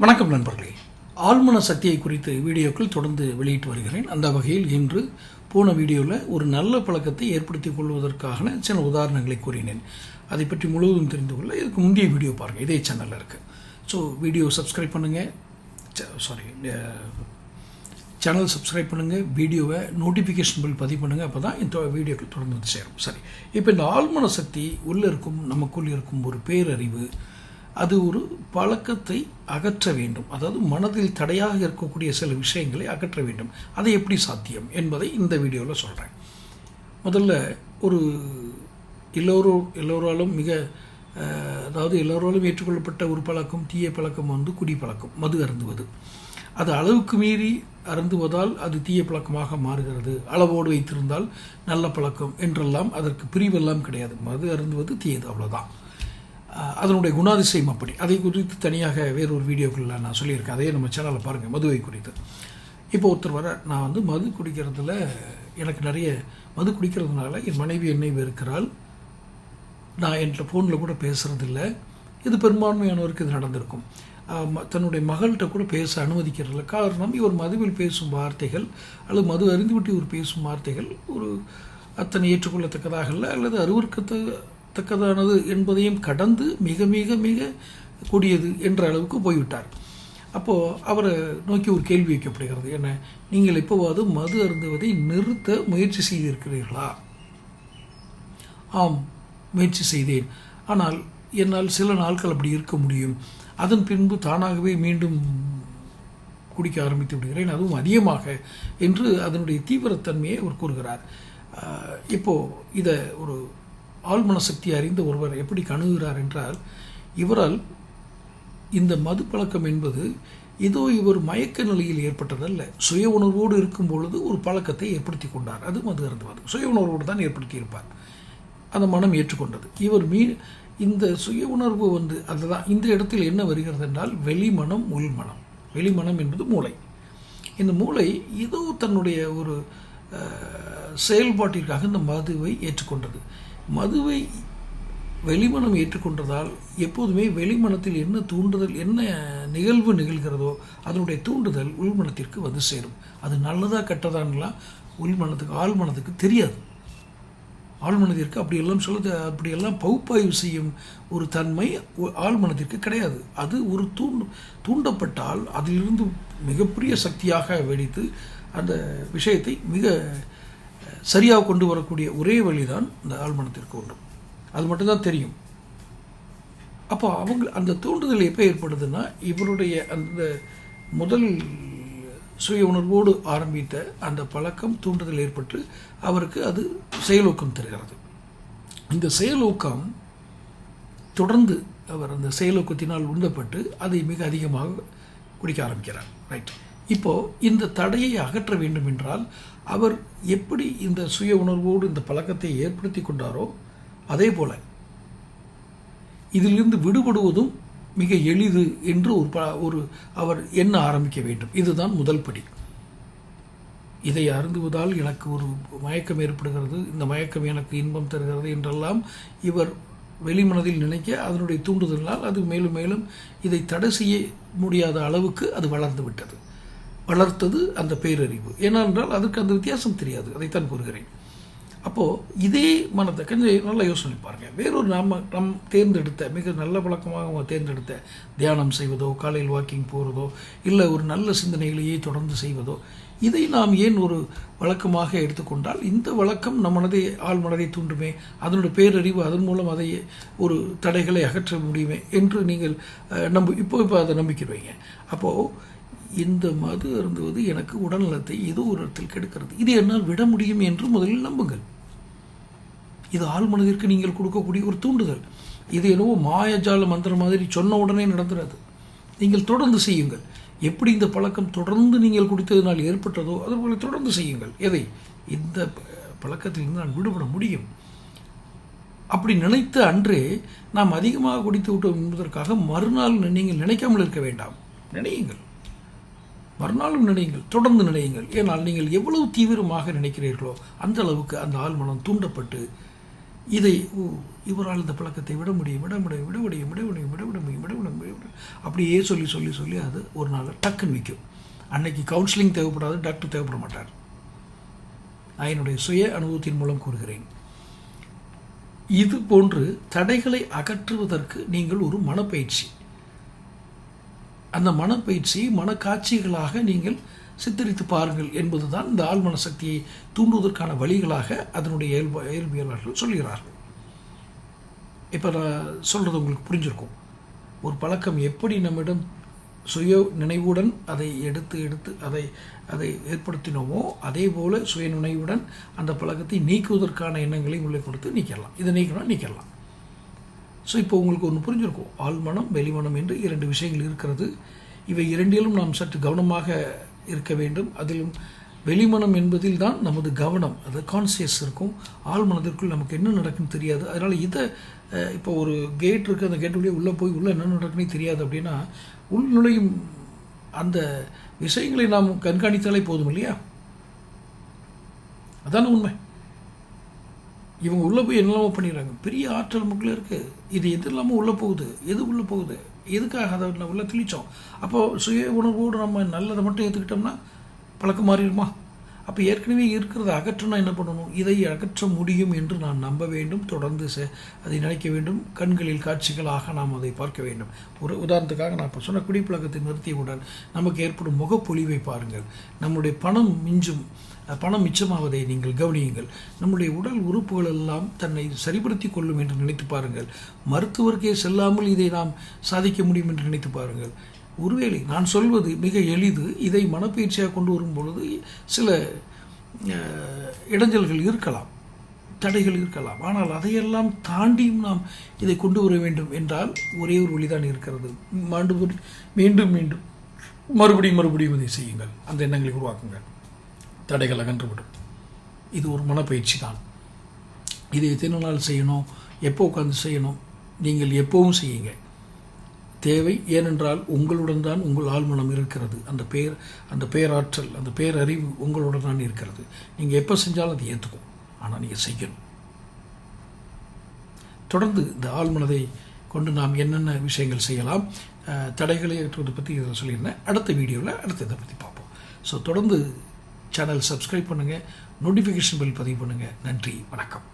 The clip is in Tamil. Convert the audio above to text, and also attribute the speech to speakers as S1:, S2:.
S1: வணக்கம் நண்பர்களே. ஆழ்மன சக்தியை குறித்து வீடியோக்கள் தொடர்ந்து வெளியிட்டு வருகிறேன். அந்த வகையில் இன்று போன வீடியோவில் ஒரு நல்ல பழக்கத்தை ஏற்படுத்திக் கொள்வதற்கான சில உதாரணங்களை கூறினேன். அதை பற்றி முழுவதும் தெரிந்து கொள்ள இதுக்கு முந்தைய வீடியோ பாருங்கள் இதே சேனலில் இருக்குது ஸோ வீடியோ சப்ஸ்கிரைப் பண்ணுங்கள் சாரி சேனல் சப்ஸ்கிரைப் பண்ணுங்கள் வீடியோவை நோட்டிஃபிகேஷன் பில் பதிவு பண்ணுங்கள் அப்போ தான் இந்த வீடியோக்கள் தொடர்ந்து வந்து சேரும். சரி. இப்போ இந்த ஆழ்மன சக்தி உள்ளே இருக்கும் நமக்குள் இருக்கும் ஒரு பேரறிவு அது ஒரு பழக்கத்தை அகற்ற வேண்டும். அதாவது மனதில் தடையாக இருக்கக்கூடிய சில விஷயங்களை அகற்ற வேண்டும். அது எப்படி சாத்தியம் என்பதை இந்த வீடியோவில் சொல்கிறேன் முதல்ல ஒரு எல்லோரும் எல்லோராலும் மிக அதாவது எல்லோராலும் ஏற்றுக்கொள்ளப்பட்ட ஒரு பழக்கம் தீய பழக்கம் வந்து குடி பழக்கம் மது அருந்துவது. அது அளவுக்கு மீறி அருந்துவதால் அது தீய பழக்கமாக மாறுகிறது. அளவோடு வைத்திருந்தால் நல்ல பழக்கம் என்றெல்லாம் அதற்கு பிரிவெல்லாம் கிடையாது. மது அருந்துவது தீயது அவ்வளோதான் அதனுடைய குணாதிசயம் அப்படி. அதை குறித்து தனியாக வேறொரு வீடியோக்களில் நான் சொல்லியிருக்கேன். அதையே நம்ம சேனலில் பாருங்கள் மதுவை குறித்து. இப்போ ஒருத்தர் வர நான் வந்து மது குடிக்கிறதுல எனக்கு நிறைய மது குடிக்கிறதுனால என் மனைவி என்னை வெறுக்கிறாள். நான் என்கிட்ட ஃபோனில் கூட பேசுகிறதில்ல இது பெரும்பான்மையானவருக்கு இது நடந்திருக்கும். தன்னுடைய மகள்கிட்ட கூட பேச அனுமதிக்கிறதில்ல. காரணம் இவர் மதுவில் பேசும் வார்த்தைகள் அல்லது மது அறிந்துவிட்டு இவர் பேசும் வார்த்தைகள் ஒரு அத்தனை ஏற்றுக்கொள்ளத்தக்கதாக இல்லை அல்லது அருவருக்கத்த தக்கதானது என்பதையும் கடந்து மிக மிக மிக கொடியது என்ற அளவுக்கு போய்விட்டார். அப்போது அவரை நோக்கி ஒரு கேள்வி வைக்கப்படுகிறது. என்ன? நீங்கள் எப்போவாவது மது அருந்துவதை நிறுத்த முயற்சி செய்திருக்கிறீர்களா? ஆம் முயற்சி செய்தேன். ஆனால் என்னால் சில நாட்கள் அப்படி இருக்க முடியும். அதன் பின்பு தானாகவே மீண்டும் குடிக்க ஆரம்பித்து விடுகிறேன். அதுவும் அதிகமாக என்று அதனுடைய தீவிரத்தன்மையை அவர் கூறுகிறார். இப்போது இதை ஒரு ஆழ்மன சக்தி அறிந்த ஒருவர் எப்படி கணுகிறார் என்றால் இவரால் இந்த மது பழக்கம் என்பது ஏதோ இவர் மயக்க நிலையில் ஏற்பட்டதல்ல. சுய உணர்வோடு இருக்கும் பொழுது ஒரு பழக்கத்தை ஏற்படுத்தி கொண்டார். அது மது அருந்துவது. சுய உணர்வோடு தான் ஏற்படுத்தி இருப்பார் அந்த மனம் ஏற்றுக்கொண்டது. இவர் மீ இந்த சுய உணர்வு வந்து அதுதான். இந்த இடத்தில் என்ன வருகிறது என்றால் வெளிமனம் உள்மனம். வெளிமனம் என்பது மூளை. இந்த மூளை ஏதோ தன்னுடைய ஒரு செயல்பாட்டிற்காக இந்த மதுவை ஏற்றுக்கொண்டது. மதுவை வெளிமனம் ஏற்றுக்கொண்டதால் எப்போதுமே வெளிமனத்தில் என்ன தூண்டுதல் என்ன நிகழ்வு நிகழ்கிறதோ அதனுடைய தூண்டுதல் உள்மனத்திற்கு வந்து சேரும். அது நல்லதாக கெட்டதான்லாம் உள்மனத்துக்கு ஆழ்மனத்துக்கு தெரியாது. ஆழ்மனதிற்கு அப்படியெல்லாம் சொல்ல அப்படியெல்லாம் பகுப்பாய்வு செய்யும் ஒரு தன்மை ஆழ்மனத்திற்கு ஆழ்மனதிற்கு கிடையாது. அது ஒரு தூண்டு தூண்டப்பட்டால் அதிலிருந்து மிகப்பெரிய சக்தியாக வெடித்து அந்த விஷயத்தை மிக சரியாக கொண்டு வரக்கூடிய ஒரே வழிதான் இந்த ஆழ்மனத்திற்கு ஒன்று அது மட்டும்தான் தெரியும். அப்போ அவங்க அந்த தூண்டுதல் எப்போ ஏற்படுதுன்னா இவருடைய அந்த முதல் சுய உணர்வோடு ஆரம்பித்த அந்த பழக்கம் தூண்டுதல் ஏற்பட்டு அவருக்கு அது செயலூக்கம் தருகிறது. இந்த செயலூக்கம் தொடர்ந்து அவர் அந்த செயலூக்கத்தினால் உந்தப்பட்டு அதை மிக அதிகமாக குடிக்க ஆரம்பிக்கிறார். ரைட் இப்போ இந்த தடையை அகற்ற வேண்டும் என்றால் அவர் எப்படி இந்த சுய உணர்வோடு இந்த பழக்கத்தை ஏற்படுத்தி கொண்டாரோ அதே போல இதிலிருந்து விடுபடுவதும் மிக எளிது என்று ஒரு ப- ஒரு அவர் எண்ண ஆரம்பிக்க வேண்டும். இதுதான் முதல் படி. இதை அருந்துவதால் எனக்கு ஒரு மயக்கம் ஏற்படுகிறது இந்த மயக்கம் எனக்கு இன்பம் தருகிறது என்றெல்லாம் இவர் வெளிமனதில் நினைக்க அதனுடைய தூண்டுதலால் அது மேலும் மேலும் இதை தடை செய்ய முடியாத அளவுக்கு அது வளர்ந்து விட்டது. வளர்த்தது அந்த பேரறிவு. ஏனென்றால் அதுக்கு அந்த வித்தியாசம் தெரியாது. அதைத்தான் கூறுகிறேன். அப்போது இதே மனத்தை கொஞ்சம் நல்லா யோசனை பாருங்கள் வேறொரு நாம் நம் தேர்ந்தெடுத்த மிக நல்ல பழக்கமாக அவங்க தேர்ந்தெடுத்த தியானம் செய்வதோ காலையில் வாக்கிங் போகிறதோ இல்லை ஒரு நல்ல சிந்தனைகளையே தொடர்ந்து செய்வதோ இதை நாம் ஏன் ஒரு வழக்கமாக எடுத்துக்கொண்டால் இந்த வழக்கம் நம் மனதை ஆள் மனதை தூண்டுமே அதனுடைய பேரறிவு அதன் மூலம் அதை ஒரு தடைகளை அகற்ற முடியுமே என்று நீங்கள் நம்ப இப்போ இப்போ அதை நம்பிக்கிறீங்க அப்போது இந்த மது அருந்துவது எனக்கு உடல்நலத்தை ஏதோ ஒரு இடத்தில் கெடுக்கிறது. இது என்னால் விட முடியும் என்று முதலில் நம்புங்கள். இது ஆள் மனதிற்கு நீங்கள் கொடுக்கக்கூடிய ஒரு தூண்டுதல். இது என்னவோ மாயஜால மந்திரம் மாதிரி சொன்ன உடனே நடந்துடாது நீங்கள் தொடர்ந்து செய்யுங்கள். எப்படி இந்த பழக்கம் தொடர்ந்து நீங்கள் குடித்ததினால் ஏற்பட்டதோ அதுபோல தொடர்ந்து செய்யுங்கள். எதை? இந்த ப- பழக்கத்திலிருந்து நான் விடுபட முடியும். அப்படி நினைத்த அன்றே நாம் அதிகமாக குடித்து விட்டோம் என்பதற்காக மறுநாள் நீங்கள் நினைக்காமல் இருக்க வேண்டாம். நினையுங்கள். மறுநாளும் நினையுங்கள் தொடர்ந்து நினையுங்கள். ஏனால் நீங்கள் எவ்வளவு தீவிரமாக நினைக்கிறீர்களோ அந்த அளவுக்கு அந்த ஆழ்மனம் தூண்டப்பட்டு இதை ஓ இவரால் இந்த பழக்கத்தை விட முடியும் விட முடியும் விட முடியும் விட முடியும் விட விட முடியும் விட விட முடியும். அப்படியே சொல்லி சொல்லி சொல்லி அது ஒரு நாள் டக்குன்னு விற்கும் அன்னைக்கு கவுன்சிலிங் தேவைப்படாது டாக்டர் தேவைப்பட மாட்டார். நான் என்னுடைய சுய அனுபவத்தின் மூலம் கூறுகிறேன். இது போன்று தடைகளை அகற்றுவதற்கு நீங்கள் ஒரு மனப்பயிற்சி. அந்த மனப்பயிற்சி மனக்காட்சிகளாக நீங்கள் சித்தரித்து பாருங்கள் என்பதுதான் இந்த ஆழ்மன சக்தியை தூண்டுவதற்கான வழிகளாக அதனுடைய இயல்பு இயல்பியலாளர்கள் சொல்கிறார்கள். இப்போ நான் சொல்கிறது உங்களுக்கு புரிஞ்சிருக்கும். ஒரு பழக்கம் எப்படி நம்மிடம் சுய நினைவுடன் அதை எடுத்து எடுத்து அதை அதை ஏற்படுத்தினோமோ அதே போல் சுய நினைவுடன் அந்த பழக்கத்தை நீக்குவதற்கான எண்ணங்களை உள்ளே கொடுத்து நீக்கலாம். இதை நீக்கணும் நீக்கலாம். ஸோ இப்போ உங்களுக்கு ஒன்று புரிஞ்சிருக்கும். ஆழ்மனம் வெளிமனம் என்று இரண்டு விஷயங்கள் இருக்கிறது. இவை இரண்டிலும் நாம் சற்று கவனமாக இருக்க வேண்டும். அதிலும் வெளிமனம் என்பதில் தான் நமது கவனம் அது கான்சியஸ் இருக்கும். ஆழ்மனதிற்குள் நமக்கு என்ன நடக்குன்னு தெரியாது. அதனால் இதை இப்போ ஒரு கேட் இருக்குது அந்த கேட் உள்ளே போய் உள்ளே என்ன நடக்குன்னே தெரியாது அப்படின்னா உள் நுழையும் அந்த விஷயங்களை நாம் கண்காணித்தாலே போதும் இல்லையா? அதான உண்மை. இவங்க உள்ளே போய் என்னெல்லாமோ பண்ணிடுறாங்க. பெரிய ஆற்றல் நமக்குள்ள இருக்குது இது எது இல்லாமல் உள்ளே போகுது? எது உள்ளே போகுது? எதுக்காக அதை நம்ம உள்ளே திணிச்சோம் அப்போது சுய உணர்வோடு நம்ம நல்லதை மட்டும் ஏற்றுக்கிட்டோம்னா பழக்கம் மாறிடுமா? அப்போ ஏற்கனவே இருக்கிறத அகற்றணும் என்ன பண்ணணும்? இதை அகற்ற முடியும் என்று நான் நம்ப வேண்டும். தொடர்ந்து செ அதை நினைக்க வேண்டும். கண்களில் காட்சிகளாக நாம் அதை பார்க்க வேண்டும். ஒரு உதாரணத்துக்காக நான் இப்போ சொன்ன குடிப்பழக்கத்தை நிறுத்தியவுடன் நமக்கு ஏற்படும் முகப்பொழிவை பாருங்கள். நம்முடைய பணம் மிஞ்சும் பணம் மிச்சமாவதை நீங்கள் கவனியுங்கள். நம்முடைய உடல் உறுப்புகள் எல்லாம் தன்னை சரிப்படுத்தி கொள்ளும் என்று நினைத்து பாருங்கள். மருத்துவருக்கே செல்லாமல் இதை நாம் சாதிக்க முடியும் என்று நினைத்து பாருங்கள். ஒருவேளை நான் சொல்வது மிக எளிது இதை மனப்பயிற்சியாக கொண்டு வரும் பொழுது சில இடைஞ்சல்கள் இருக்கலாம் தடைகள் இருக்கலாம். ஆனால் அதையெல்லாம் தாண்டியும் நாம் இதை கொண்டு வர வேண்டும் என்றால் ஒரே ஒரு வழிதான் இருக்கிறது. மாண்டு மீண்டும் மீண்டும் மறுபடியும் மறுபடியும் இதை செய்யுங்கள். அந்த எண்ணங்களை உருவாக்குங்கள். தடைகள் அகன்றுவிடும். இது ஒரு மனப்பயிற்சி தான். இதை எத்தனை நாள் செய்யணும்? எப்போ உட்காந்து செய்யணும்? நீங்கள் எப்போவும் செய்யுங்க தேவை. ஏனென்றால் உங்களுடன் தான் உங்கள் ஆழ்மனம் இருக்கிறது. அந்த பேர் அந்த பேராற்றல் அந்த பேரறிவு உங்களுடன் தான் இருக்கிறது. நீங்கள் எப்போ செஞ்சாலும் அதை ஏற்றுக்கும் ஆனால் நீங்கள் செய்யணும். தொடர்ந்து இந்த ஆழ்மனதை கொண்டு நாம் என்னென்ன விஷயங்கள் செய்யலாம் தடைகளை ஏற்றுவதை பற்றி இதை சொல்லியிருந்தேன். அடுத்த வீடியோவில் அடுத்த இதை பற்றி பார்ப்போம். ஸோ தொடர்ந்து சேனல் சப்ஸ்கிரைப் பண்ணுங்கள் நோட்டிஃபிகேஷன் பில் பதிவு பண்ணுங்கள் நன்றி வணக்கம்.